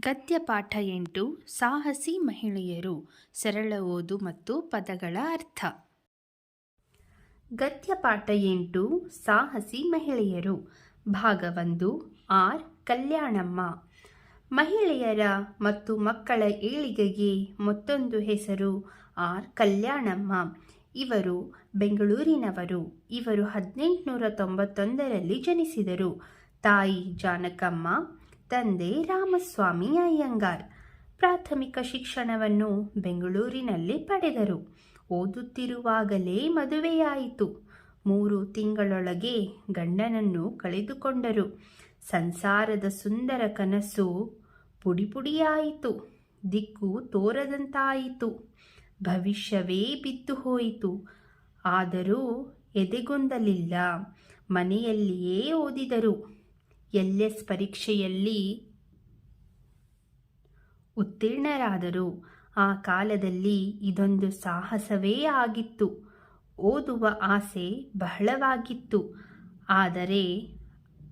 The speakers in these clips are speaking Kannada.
ಗದ್ಯಪಾಠ ಎಂಟು, ಸಾಹಸಿ ಮಹಿಳೆಯರು, ಸರಳ ಓದು ಮತ್ತು ಪದಗಳ ಅರ್ಥ. ಗದ್ಯಪಾಠ ಎಂಟು, ಸಾಹಸಿ ಮಹಿಳೆಯರು. ಭಾಗ ಒಂದು, ಆರ್, ಕಲ್ಯಾಣಮ್ಮ. ಮಹಿಳೆಯರ ಮತ್ತು ಮಕ್ಕಳ ಏಳಿಗೆಗೆ ಮತ್ತೊಂದು ಹೆಸರು, ಆರ್, ಕಲ್ಯಾಣಮ್ಮ. ಇವರು ಬೆಂಗಳೂರಿನವರು. ಇವರು ಹದಿನೆಂಟುನೂರ ತೊಂಬತ್ತೊಂದರಲ್ಲಿ ಜನಿಸಿದರು. ತಾಯಿ ಜಾನಕಮ್ಮ ತಂದೆ ರಾಮಸ್ವಾಮಿ ಅಯ್ಯಂಗಾರ್. ಪ್ರಾಥಮಿಕ ಶಿಕ್ಷಣವನ್ನು ಬೆಂಗಳೂರಿನಲ್ಲಿ ಪಡೆದರು. ಓದುತ್ತಿರುವಾಗಲೇ ಮದುವೆಯಾಯಿತು. ಮೂರು ತಿಂಗಳೊಳಗೆ ಗಂಡನನ್ನು ಕಳೆದುಕೊಂಡರು. ಸಂಸಾರದ ಸುಂದರ ಕನಸು ಪುಡಿಪುಡಿಯಾಯಿತು. ದಿಕ್ಕು ತೋರದಂತಾಯಿತು. ಭವಿಷ್ಯವೇ ಬಿದ್ದು ಹೋಯಿತು ಆದರೂ ಎದೆಗೊಂದಲಿಲ್ಲ. ಮನೆಯಲ್ಲಿಯೇ ಓದಿದರು. ಎಲ್ ಎಸ್ ಪರೀಕ್ಷೆಯಲ್ಲಿ ಉತ್ತೀರ್ಣರಾದರು. ಆ ಕಾಲದಲ್ಲಿ ಇದೊಂದು ಸಾಹಸವೇ ಆಗಿತ್ತು. ಓದುವ ಆಸೆ ಬಹಳವಾಗಿತ್ತು. ಆದರೆ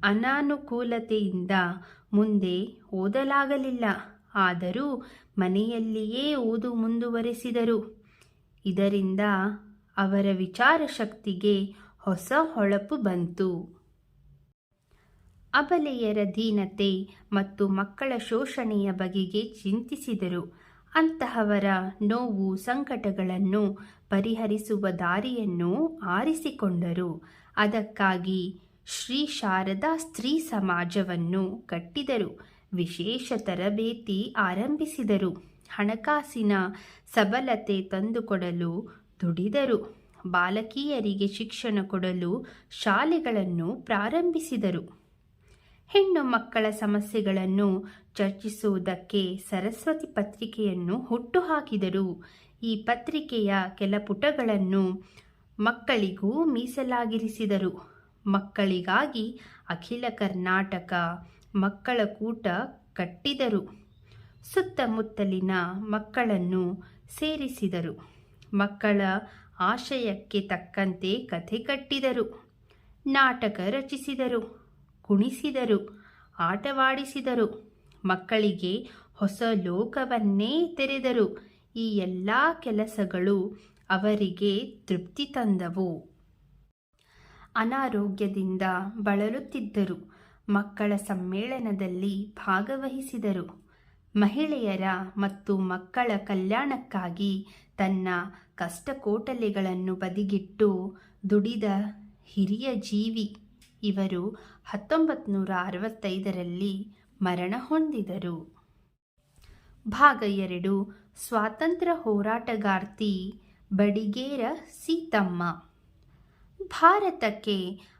ಅನಾನುಕೂಲತೆಯಿಂದ ಮುಂದೆ ಓದಲಾಗಲಿಲ್ಲ. ಆದರೂ ಮನೆಯಲ್ಲಿಯೇ ಓದು ಮುಂದುವರೆಸಿದರು. ಇದರಿಂದ ಅವರ ವಿಚಾರ ಶಕ್ತಿಗೆ ಹೊಸ ಹೊಳಪು ಬಂತು. ಅಬಲೆಯರ ದೀನತೆ ಮತ್ತು ಮಕ್ಕಳ ಶೋಷಣೆಯ ಬಗೆಗೆ ಚಿಂತಿಸಿದರು. ಅಂತಹವರ ನೋವು ಸಂಕಟಗಳನ್ನು ಪರಿಹರಿಸುವ ದಾರಿಯನ್ನು ಆರಿಸಿಕೊಂಡರು. ಅದಕ್ಕಾಗಿ ಶ್ರೀ ಶಾರದಾ ಸ್ತ್ರೀ ಸಮಾಜವನ್ನು ಕಟ್ಟಿದರು. ವಿಶೇಷ ತರಬೇತಿ ಆರಂಭಿಸಿದರು. ಹಣಕಾಸಿನ ಸಬಲತೆ ತಂದುಕೊಡಲು ದುಡಿದರು. ಬಾಲಕಿಯರಿಗೆ ಶಿಕ್ಷಣ ಕೊಡಲು ಶಾಲೆಗಳನ್ನು ಪ್ರಾರಂಭಿಸಿದರು. ಹೆಣ್ಣು ಮಕ್ಕಳ ಸಮಸ್ಯೆಗಳನ್ನು ಚರ್ಚಿಸುವುದಕ್ಕೆ ಸರಸ್ವತಿ ಪತ್ರಿಕೆಯನ್ನು ಹುಟ್ಟುಹಾಕಿದರು. ಈ ಪತ್ರಿಕೆಯ ಕೆಲ ಪುಟಗಳನ್ನು ಮಕ್ಕಳಿಗೂ ಮೀಸಲಾಗಿರಿಸಿದರು. ಮಕ್ಕಳಿಗಾಗಿ ಅಖಿಲ ಕರ್ನಾಟಕ ಮಕ್ಕಳ ಕೂಟ ಕಟ್ಟಿದರು. ಸುತ್ತಮುತ್ತಲಿನ ಮಕ್ಕಳನ್ನು ಸೇರಿಸಿದರು. ಮಕ್ಕಳ ಆಶಯಕ್ಕೆ ತಕ್ಕಂತೆ ಕಥೆ ಕಟ್ಟಿದರು. ನಾಟಕ ರಚಿಸಿದರು. ಕುಣಿಸಿದರು, ಆಟವಾಡಿಸಿದರು. ಮಕ್ಕಳಿಗೆ ಹೊಸ ಲೋಕವನ್ನೇ ತೆರೆದರು. ಈ ಎಲ್ಲ ಕೆಲಸಗಳು ಅವರಿಗೆ ತೃಪ್ತಿ ತಂದವು. ಅನಾರೋಗ್ಯದಿಂದ ಬಳಲುತ್ತಿದ್ದರು. ಮಕ್ಕಳ ಸಮ್ಮೇಳನದಲ್ಲಿ ಭಾಗವಹಿಸಿದರು. ಮಹಿಳೆಯರ ಮತ್ತು ಮಕ್ಕಳ ಕಲ್ಯಾಣಕ್ಕಾಗಿ ತನ್ನ ಕಷ್ಟಕೋಟಲೆಗಳನ್ನು ಬದಿಗಿಟ್ಟು ದುಡಿದ ಹಿರಿಯ ಜೀವಿ. ಇವರು ಹತ್ತೊಂಬತ್ತು ನೂರ ಅರವತ್ತೈದರಲ್ಲಿ ಮರಣ ಹೊಂದಿದರು. ಭಾಗ ಎರಡು. ಸ್ವಾತಂತ್ರ್ಯ ಹೋರಾಟಗಾರ್ತಿ ಬಡಿಗೇರ ಸೀತಮ್ಮ. ಭಾರತಕ್ಕೆ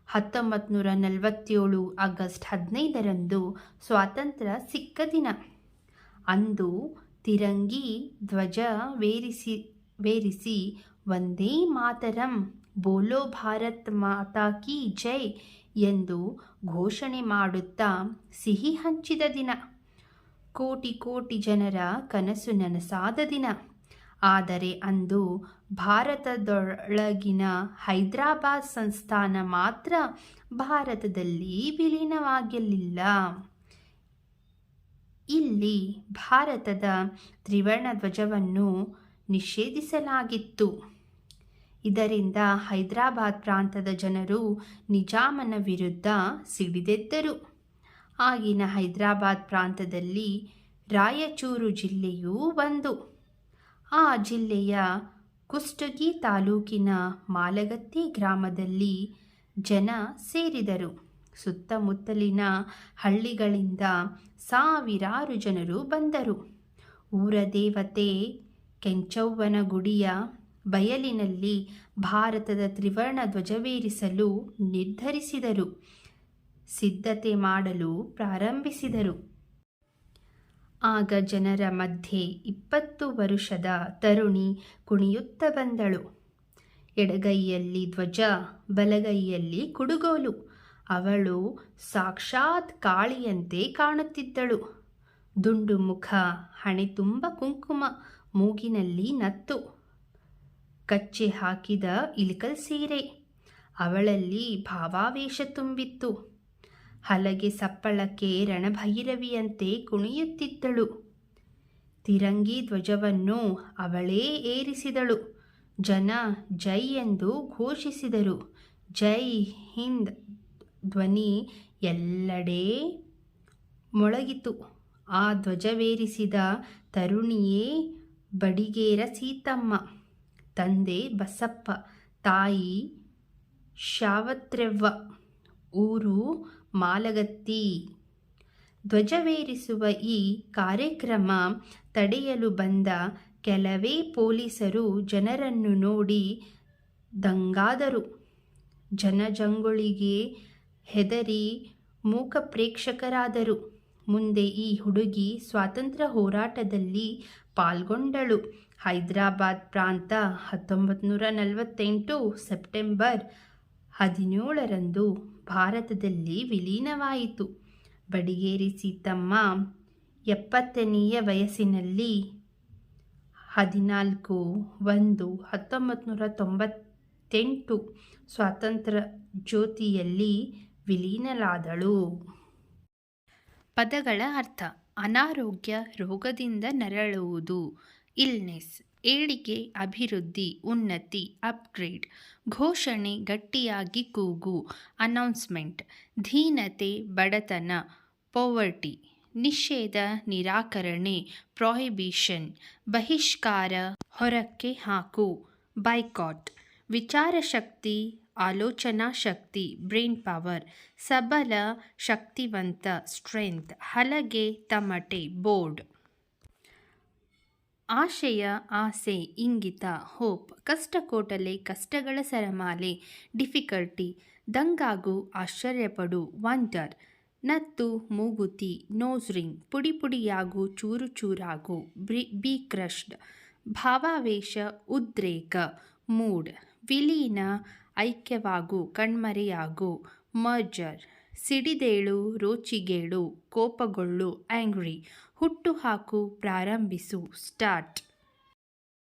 ಹತ್ತೊಂಬತ್ತು ನೂರ ನಲವತ್ತೇಳು ಆಗಸ್ಟ್ ಹದಿನೈದರಂದು ಸ್ವಾತಂತ್ರ್ಯ ಸಿಕ್ಕ ದಿನ ಅಂದು ತಿರಂಗಿ ಧ್ವಜ ವೇರಿಸಿ ವೇರಿಸಿ ಒಂದೇ ಮಾತರಂ, ಬೋಲೋ ಭಾರತ್ ಮಾತಾ ಕಿ ಜೈ ಎಂದು ಘೋಷಣೆ ಮಾಡುತ್ತಾ ಸಿಹಿ ಹಂಚಿದ ದಿನ. ಕೋಟಿ ಕೋಟಿ ಜನರ ಕನಸು ನನಸಾದ ದಿನ. ಆದರೆ ಅಂದು ಭಾರತದೊಳಗಿನ ಹೈದರಾಬಾದ್ ಸಂಸ್ಥಾನ ಮಾತ್ರ ಭಾರತದಲ್ಲಿ ವಿಲೀನವಾಗಿರಲಿಲ್ಲ ಇಲ್ಲಿ ಭಾರತದ ತ್ರಿವರ್ಣ ಧ್ವಜವನ್ನು ನಿಷೇಧಿಸಲಾಗಿತ್ತು. ಇದರಿಂದ ಹೈದರಾಬಾದ್ ಪ್ರಾಂತದ ಜನರು ನಿಜಾಮನ ವಿರುದ್ಧ ಸಿಡಿದೆದ್ದರು. ಆಗಿನ ಹೈದರಾಬಾದ್ ಪ್ರಾಂತದಲ್ಲಿ ರಾಯಚೂರು ಜಿಲ್ಲೆಯೂ ಒಂದು. ಆ ಜಿಲ್ಲೆಯ ಕುಷ್ಟಗಿ ತಾಲೂಕಿನ ಮಾಲಗತ್ತಿ ಗ್ರಾಮದಲ್ಲಿ ಜನ ಸೇರಿದರು. ಸುತ್ತಮುತ್ತಲಿನ ಹಳ್ಳಿಗಳಿಂದ ಸಾವಿರಾರು ಜನರು ಬಂದರು. ಊರ ದೇವತೆ ಕೆಂಚವ್ವನ ಗುಡಿಯ ಬಯಲಿನಲ್ಲಿ ಭಾರತದ ತ್ರಿವರ್ಣ ಧ್ವಜವೇರಿಸಲು ನಿರ್ಧರಿಸಿದರು. ಸಿದ್ಧತೆ ಮಾಡಲು ಪ್ರಾರಂಭಿಸಿದರು. ಆಗ ಜನರ ಮಧ್ಯೆ ಇಪ್ಪತ್ತು ವರುಷದ ತರುಣಿ ಕುಣಿಯುತ್ತ ಬಂದಳು. ಎಡಗೈಯಲ್ಲಿ ಧ್ವಜ, ಬಲಗೈಯಲ್ಲಿ ಕುಡುಗೋಲು. ಅವಳು ಸಾಕ್ಷಾತ್ ಕಾಳಿಯಂತೆ ಕಾಣುತ್ತಿದ್ದಳು. ದುಂಡು ಮುಖ ಹಣೆ ತುಂಬ ಕುಂಕುಮ, ಮೂಗಿನಲ್ಲಿ ನತ್ತು. ಕಚ್ಚೆ ಹಾಕಿದ ಇಲಿಕಲ್ ಸೀರೆ. ಅವಳಲ್ಲಿ ಭಾವಾವೇಶ ತುಂಬಿತ್ತು. ಹಲಗೆ ಸಪ್ಪಳಕ್ಕೆ ರಣಭೈರವಿಯಂತೆ ಕುಣಿಯುತ್ತಿದ್ದಳು. ತಿರಂಗಿ ಧ್ವಜವನ್ನು ಅವಳೇ ಏರಿಸಿದಳು. ಜನ ಜೈ ಎಂದು ಘೋಷಿಸಿದರು. ಜೈ ಹಿಂದ್ ಧ್ವನಿ ಎಲ್ಲೆಡೆ ಮೊಳಗಿತು. ಆ ಧ್ವಜವೇರಿಸಿದ ತರುಣಿಯೇ, ಬಡಿಗೇರ ಸೀತಮ್ಮ. ತಂದೆ ಬಸಪ್ಪ. ತಾಯಿ ಶಾವತ್ರೆವ್ವ. ಊರು ಮಾಲಗತ್ತಿ. ಧ್ವಜವೇರಿಸುವ ಈ ಕಾರ್ಯಕ್ರಮ ತಡೆಯಲು ಬಂದ ಕೆಲವೇ ಪೊಲೀಸರು ಜನರನ್ನು ನೋಡಿ ದಂಗಾದರು. ಜನಜಂಗುಳಿಗೆ ಹೆದರಿ ಮೂಕ ಪ್ರೇಕ್ಷಕರಾದರು. ಮುಂದೆ ಈ ಹುಡುಗಿ ಸ್ವಾತಂತ್ರ್ಯ ಹೋರಾಟದಲ್ಲಿ ಪಾಲ್ಗೊಂಡಳು. ಹೈದರಾಬಾದ್ ಪ್ರಾಂತ ಹತ್ತೊಂಬತ್ತು ನೂರ ನಲವತ್ತೆಂಟು ಸೆಪ್ಟೆಂಬರ್ ಹದಿನೇಳರಂದು ಭಾರತದಲ್ಲಿ ವಿಲೀನವಾಯಿತು. ಬಡಿಗೇರಿ ಸೀತಮ್ಮ ಎಪ್ಪತ್ತನೆಯ ವಯಸ್ಸಿನಲ್ಲಿ ಹದಿನಾಲ್ಕು ಒಂದು ಹತ್ತೊಂಬತ್ತು ನೂರ ತೊಂಬತ್ತೆಂಟು ಸ್ವಾತಂತ್ರ್ಯ ಜ್ಯೋತಿಯಲ್ಲಿ ವಿಲೀನಲಾದಳು ಪದಗಳ ಅರ್ಥ, ಅನಾರೋಗ್ಯ ರೋಗದಿಂದ ನರಳುವುದು. ಇಲ್ನೆಸ್, ಏಳಿಗೆ ಅಭಿವೃದ್ಧಿ, ಉನ್ನತಿ, ಅಪ್ಗ್ರೇಡ್, ಘೋಷಣೆ ಗಟ್ಟಿಯಾಗಿ ಕೂಗು, ಅನೌನ್ಸ್ಮೆಂಟ್, ಧೀನತೆ, ಬಡತನ, ಪೋವರ್ಟಿ, ನಿಷೇಧ, ನಿರಾಕರಣೆ, ಪ್ರೊಹಿಬಿಷನ್, ಬಹಿಷ್ಕಾರ, ಹೊರಕ್ಕೆ ಹಾಕು, ಬೈಕಾಟ್ ವಿಚಾರಶಕ್ತಿ ಆಲೋಚನಾ ಶಕ್ತಿ, ಬ್ರೈನ್ ಪವರ್, ಸಬಲ, ಶಕ್ತಿವಂತ, ಸ್ಟ್ರೆಂತ್, ಹಲಗೆ, ತಮಟೆ, ಬೋರ್ಡ್. ಆಶಯ ಆಸೆ, ಇಂಗಿತ, ಹೋಪ್, ಕಷ್ಟಕೋಟಲೆ, ಕಷ್ಟಗಳ ಸರಮಾಲೆ, ಡಿಫಿಕಲ್ಟಿ, ದಂಗಾಗು, ಆಶ್ಚರ್ಯಪಡು ವಂಡರ್ ನತ್ತು, ಮೂಗುತಿ, ನೋಸ್ ರಿಂಗ್ ಪುಡಿ ಪುಡಿಯಾಗು ಚೂರು ಚೂರಾಗು ಬ್ರಿ, ಬಿ ಕ್ರಶ್ಡ್, ಭಾವಾವೇಶ, ಉದ್ರೇಕ, ಮೂಡ್, ವಿಲೀನ, ಐಕ್ಯವಾಗು, ಕಣ್ಮರೆಯಾಗು, ಮರ್ಜರ್, ಸಿಡಿದೇಳು, ರೋಚಿಗೇಳು, ಕೋಪಗೊಳ್ಳು, ಆಂಗ್ರಿ ಹುಟ್ಟುಹಾಕು ಪ್ರಾರಂಭಿಸು. ಸ್ಟಾರ್ಟ್.